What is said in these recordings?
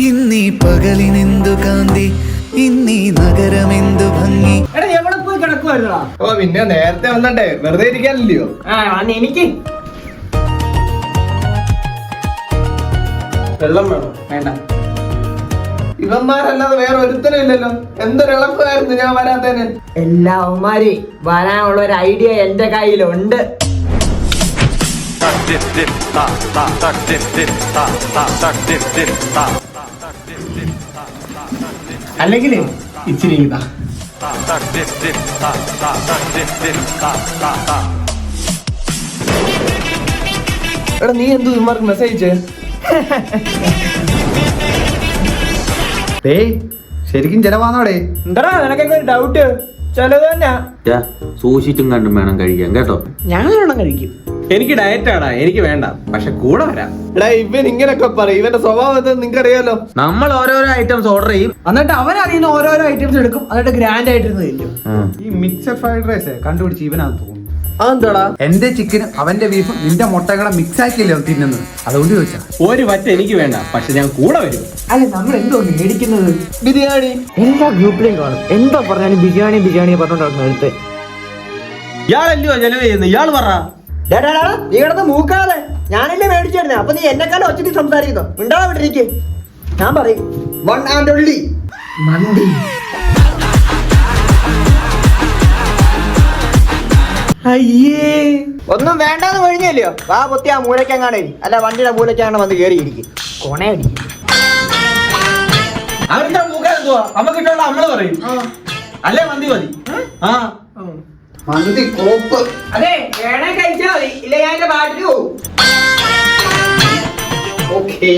ഇന്നീ പകലിനെന്തു കാന്തി ഇന്നീ നഗരമെന്തു ഭംഗി എടാ എവിടെ പോയി കിടക്കുവായിരുന്നടാ ഓ പിന്നെ നേരത്തെ വന്നണ്ടേ വെറുതെ ഇരിക്കാനില്ലയോ ആ എനിക്ക് വെള്ളം വേണം വേണ്ട ഇവന്മാരല്ലാതെ വേറെ ഒരുത്തനും ഇല്ലല്ലോ എന്തൊരു ഇളക്കുമായിരുന്നു ഞാൻ വരാത്തേന് എല്ലാ അവന്മാര് വരാനുള്ള ഒരു ഐഡിയ എന്റെ കയ്യിലുണ്ട് അല്ലെങ്കിൽ ഇച്ചിരി ഇതാ. എടാ നീ എന്തു ഇമാർക്ക് മെസ്സേജ് ശരിക്കും ചെലവാന്നോടെ എന്താ നിനക്കൊക്കെ ഒരു ഡൗട്ട് ചിലത് തന്നെ സൂക്ഷിച്ചും കണ്ടും വേണം കഴിക്കാൻ കേട്ടോ? ഞാൻ നല്ലോണം കഴിക്കും. എനിക്ക് ഡയറ്റാടാ എനിക്ക് വേണ്ട. പക്ഷെ കൂടെ വരാം. എടാ ഇവൻ ഇങ്ങനൊക്കെ പറയും. ഇവന്റെ സ്വഭാവം നിങ്ങൾക്ക് നിങ്ങൾക്കറിയാലോ? നമ്മൾ ഓരോരോ ഐറ്റംസ് ഓർഡർ ചെയ്യും. എന്നിട്ട് അവൻ അറിയുന്ന ഓരോരോ ഐറ്റംസ് എടുക്കും. എന്നിട്ട് ഗ്രാൻഡ് ആയിട്ട് തരും ഈ മിക്സഡ് ഫ്രൈഡ് റൈസ് കണ്ടുപിടിച്ച് ഇവനാന്ന് തോന്നുന്നു. അതെന്താടാ? എന്റെ ചിക്കനും അവന്റെ ബീഫും നിന്റെ മുട്ടകളെ മിക്സ് ആക്കിയില്ല തിന്നുന്നത്? അതുകൊണ്ട് ചോദിച്ചാ. ഒരു വറ്റ എനിക്ക് വേണ്ട പക്ഷെ ഞാൻ കൂടെ വരും. അല്ല നമ്മൾ എന്തോ മേടിക്കുന്നത്? ബിരിയാണി. എല്ലാ ഗ്രൂപ്പിലേയും കാണും എന്താ പറഞ്ഞാലും ബിരിയാണി ബിരിയാണി പറഞ്ഞോണ്ടായിരുന്നു എടുത്ത് ഇയാളല്ലയോ ചെലവ് ചെയ്യുന്നത്? ഇയാൾ പറ. നീ കിടന്ന് മൂക്കാതെ. ഞാനല്ലേ മേടിച്ചിരുന്നേ അപ്പൊ നീ എന്നെക്കാളും ഒച്ചത്തിൽ സംസാരിക്കുന്നു? ഉണ്ടാവാ വിട്ടിരിക്കും. ഞാൻ പറയും വൺ ആൻഡ് ഒൺലി മന്തി. അയ്യേ. ഒന്നും വേണ്ടെന്ന് കഴിഞ്ഞല്ലോ വാ പൊത്തി ആ മൂലക്കങ്ങാണേ അല്ല വണ്ടിയുടെ മൂലക്കാണ് വന്ന് കേറിയിരിക്കും ഇരിക്കും. കൊണയടി അവരുടെ മൂക്കാൻ എന്തുവാ? നമുക്കിട്ടുള്ള നമ്മൾ പറയും. അല്ലേ മന്തി മതി? ആ. മന്തി കോപ്പ്. അതെ വേണേ കഴിച്ചാ മതി. ഇല്ല ഞാൻ എന്റെ ഓക്കേ.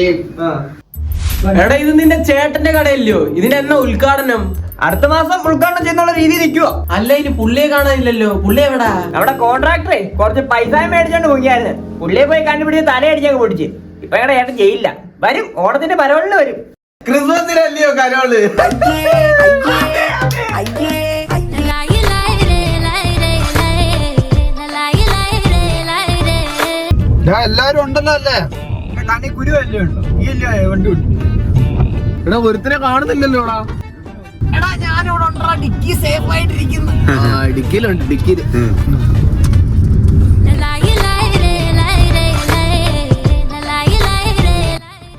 എടാ ഇത് നിന്റെ ചേട്ടന്റെ കടയല്ലയോ? ഇതിന്റെ എന്നാ ഉദ്ഘാടനം? അടുത്ത മാസം ഉദ്ഘാടനം ചെയ്യുന്നുള്ള രീതി നിൽക്കുക അല്ല ഇനി പുള്ളിയെ കാണാനില്ലല്ലോ. പുള്ളി എവിടാ? അവിടെ കോൺട്രാക്ടറെ കുറച്ച് പൈസ മേടിച്ചോണ്ട് പോയിക്കായിരുന്നു പുള്ളിയെ പോയി കണ്ടുപിടിച്ച് തലയടിച്ചങ്ങ് പൊടിച്ച്. ഇപ്പൊ ഞങ്ങളുടെ ഏട്ടൻ ചെയ്യില്ല വരും ഓണത്തിന്റെ പരവളിൽ വരും. ക്രിസ്മസിനല്ലയോ കരോൾ? എല്ലാരും ഉണ്ടല്ലോ അല്ലേ? കണ്ണി കുരുവല്ലേ ഉണ്ടോ? ഈ അല്ലേ വണ്ടി എടാ ഒരുത്തിനെ കാണുന്നില്ലല്ലോടാ. എടാ ഞാനിവിടെ ഉണ്ടോ ഡിക്കി സേഫ് ആയിട്ടിരിക്കുന്നു. ആ ഡിക്കിയിലുണ്ട് ഡിക്കിയിൽ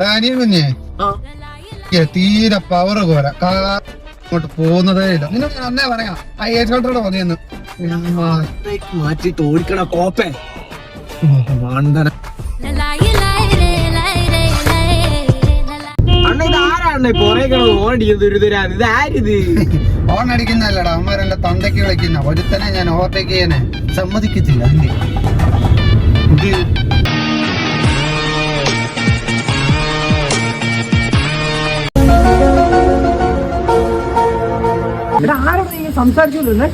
അനിയൻ കുഞ്ഞേ. ഏ, തീരെ പവർ പോരാ. അങ്ങോട്ട് പോകുന്നതേ ഇല്ല. നിന്നോട് അന്നേ പറയാം. ആ ഏജ് കണ്ടോടെ വന്നിന്ന്. മാറ്റിട്ട് ഓടിക്കണ കോപ്പേ. മണ്ടന ആരാണ് പുറകെ ഇത് ആരിത്? അമ്മരെന്റെ തന്തയ്ക്ക് വിളിക്കുന്ന. ഒരുത്തനെ ഞാൻ ഓവർടേക്ക് ചെയ്യാനെ സമ്മതിക്കത്തില്ല ഇത്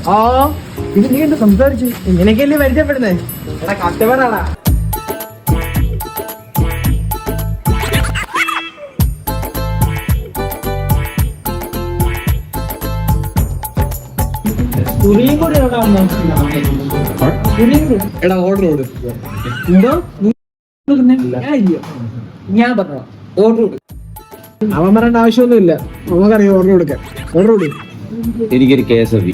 ആ. ഇത് നീ എന്ത് സംസാരിച്ചു? ഇങ്ങനെയൊക്കെയല്ലേ പരിചയപ്പെടുന്നേ? എടാ എടാ ഓർഡർ കൊടുക്കുക ഞാൻ പറഞ്ഞോ ഓർഡർ കൊടുക്കും അവൻ പറയേണ്ട ആവശ്യമൊന്നുമില്ല. നമുക്കറിയാം ഓർഡർ കൊടുക്കാൻ. ഓർഡർ കൊടുക്കും എനിക്കൊരു കെ എസ് എഫ്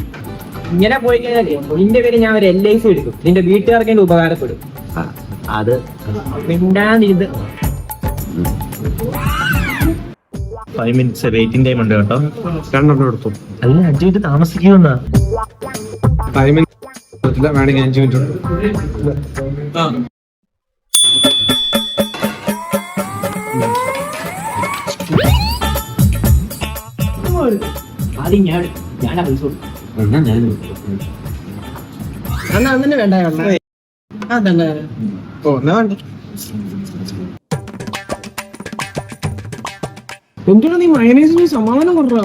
ഇങ്ങനെ പോയി കഴിഞ്ഞാലേ നിന്റെ പേര് ഞാൻ ഒരു എൽ ഐ സി എടുക്കും. നിന്റെ വീട്ടുകാർക്ക് എന്റെ ഉപകാരപ്പെടും. അത് മിണ്ടാതിരുത് ഫൈവ് മിനിറ്റ്സ് വെയിറ്റിംഗ് ടൈം ഉണ്ട് കേട്ടോ. രണ്ടെണ്ണം എടുത്തു. അല്ല അഞ്ച് മിനിറ്റ് താമസിക്കുന്ന ടൈമിൽ വേണമെങ്കിൽ അഞ്ചു മിനിറ്റ് ഉണ്ട് ആദ്യം ഞാൻ ഞാനാ പൈസ കൊടുക്കും എന്നാ ഞാൻ അന്നാ അങ്ങനെ വേണ്ട അതന്നെ ഓ എന്നാ വേണ്ട. എന്തിനാ നീ മയനേസിന് സമാധാനം കൊടുറ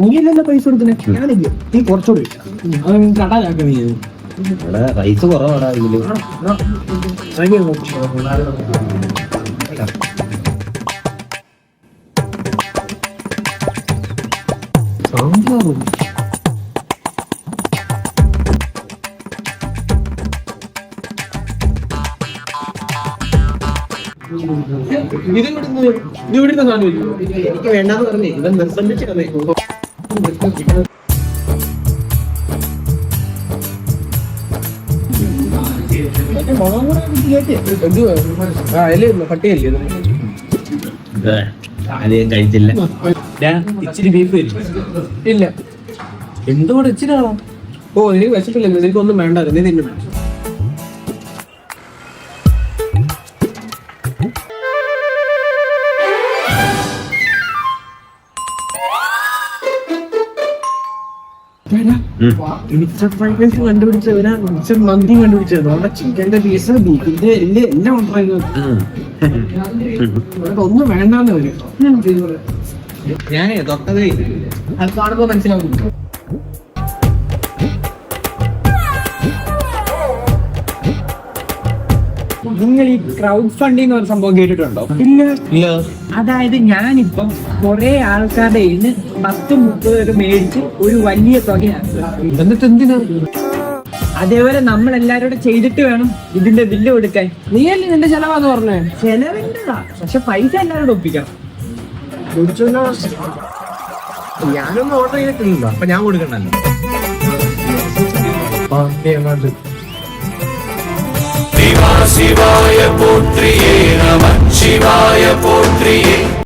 നീ അല്ലല്ലോ പൈസ കൊടുക്കണേ ഞാനില്ല നീ കുറച്ചുകൂടി കടാ നീ റൈസ് കുറവാടാ ഇതിൽ. ഇത് ഇവിടുന്ന് ഇത് ഇവിടുന്ന് സാധനം ഇല്ലേ? എനിക്ക് വേണ്ടെന്ന് പറഞ്ഞേ. ഇവൻ നിർബന്ധിച്ചു തന്നെ എന്തുവാ? ആ അല്ലേ? പട്ടിയല്ലേ ഇത്? ആദ്യം കഴിച്ചില്ല. ഇച്ചിരി ബീഫ് ഇല്ല. എന്തോടെ ഇച്ചിരി ആണോ ഓ എനിക്ക് വിശപ്പില്ല എനിക്കൊന്നും വേണ്ടായിരുന്നു. നീ തിന്നു. ഫ്രൈഡ് റൈസ് മന്തി കണ്ടുപിടിച്ചത് ചിക്കന്റെ പീസ് ബീഫിന്റെ എല്ല് എല്ലാം ഉണ്ടായിരുന്നു ഒന്നും വേണ്ടാന്ന് വരും ഞാനേ തൊട്ടതേ അത് കാണുമ്പോ മനസ്സിലാവും. നിങ്ങൾ ഈ ക്രൗഡ് ഫണ്ടിങ് ഒരു സംഭവം കേട്ടിട്ടുണ്ടോ? ഇല്ല. ഇല്ല. അതായത് ഞാനിപ്പം കുറെ ആൾക്കാരുടെ കയ്യിൽ നിന്ന് പത്ത് മുപ്പത് പേര് മേടിച്ച് ഒരു വലിയ തുകയാണ്. എന്നിട്ട് എന്തിനാ? അതേപോലെ നമ്മൾ എല്ലാരോടും ചെയ്തിട്ട് വേണം ഇതിന്റെ ബില്ല് കൊടുക്കാൻ. നീയല്ലേ നിന്റെ ചെലവാന്ന് പറഞ്ഞേ? ചെലവിന്റെതാ. പക്ഷെ പൈസ എല്ലാവരോടും ഒപ്പിക്കണം. ഞാനൊന്നും ഓർഡർ ചെയ്തിട്ടില്ലല്ലോ അപ്പൊ ഞാൻ കൊടുക്കണ്ടല്ലോ. சிவா சிவாய போற்றியே நம போற்றியே.